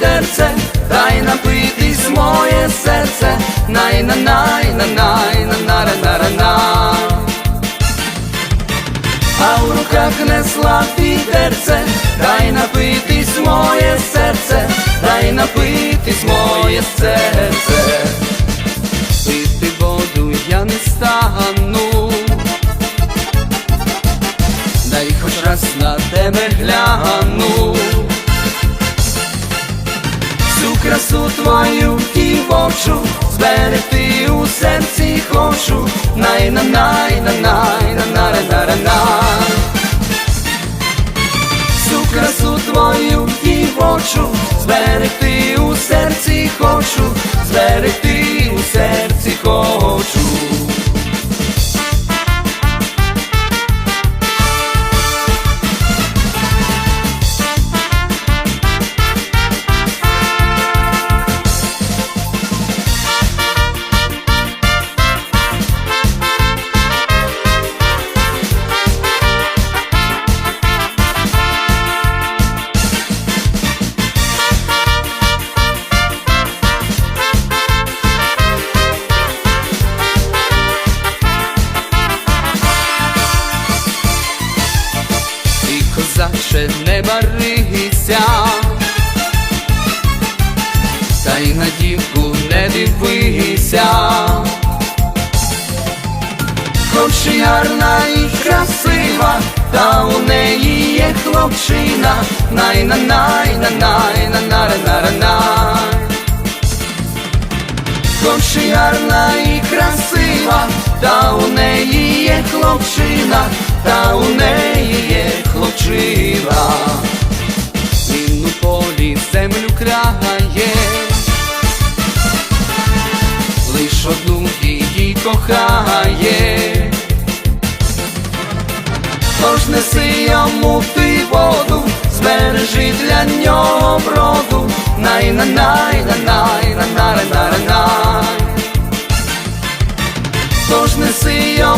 несла дай напитись моє серце, най на най на най на на на на на а в руках несла вітерце, дай напитись моє серце, дай напитись моє серце, пити воду я не стану, дай хоч раз на тебе гляну, красу твою дівочу, зберегти у серці хочу, най на най на най на на на на на Всю красу твою дівочу, зберегти у серці козаче не барися, та й на дівку не дивися, хоч і і красива, та у неї є хлопчина, най на най на най на на на на най. Хоч і і красива, та у неї є хлопчина, та у неї є хлопчина. Він у полі землю крає, лиш одну її кохає. Тож неси йому ти воду, збережи для нього броду, най на най на най на на на на най Тож неси йому